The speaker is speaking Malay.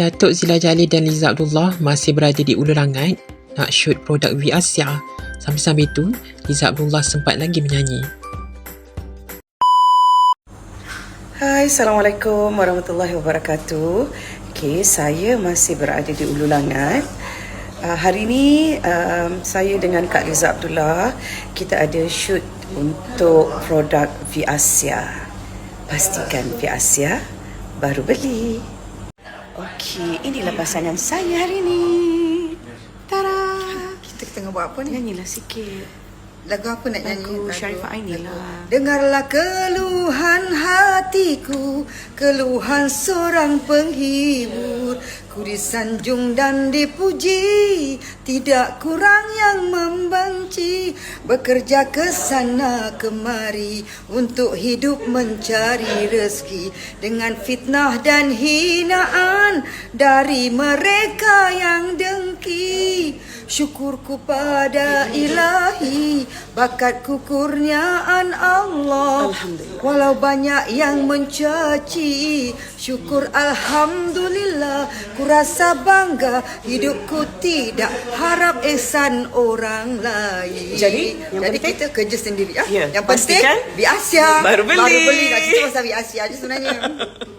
Datuk Zila Jalil dan Liza Abdullah masih berada di Ulu Langat nak shoot produk V Asia. Sambil-sambil tu, Liza Abdullah sempat lagi menyanyi. Hai, Assalamualaikum warahmatullahi wabarakatuh. Okay, saya masih berada di Ulu Langat. Uh, hari ini um, saya dengan Kak Liza Abdullah kita ada shoot untuk produk V Asia. Pastikan V Asia baru beli. Okey, inilah pasangan saya hari ini. Tara. Kita tengah buat apa ni? Nyanyilah sikit. Lagu apa nak nyanyi? Lagu Sharifah Aini lah. Dengarlah keluhan hatiku Keluhan seorang penghibur Ku disanjung dan dipuji Tidak kurang yang membenci Bekerja ke sana kemari Untuk hidup mencari rezeki Dengan fitnah dan hinaan Dari mereka yang dengki. Syukurku pada ilahi Bakat kurniaan Allah. Walau banyak yang mencaci Syukur Alhamdulillah Ku rasa bangga Hidupku tidak harap ihsan orang lain Jadi, yang Jadi penting- kita kerja sendiri ah. Ya, Yang penting pastikan Bi Asia baru beli. Baru beli Nak cerita pasal Bi Asia je sebenarnya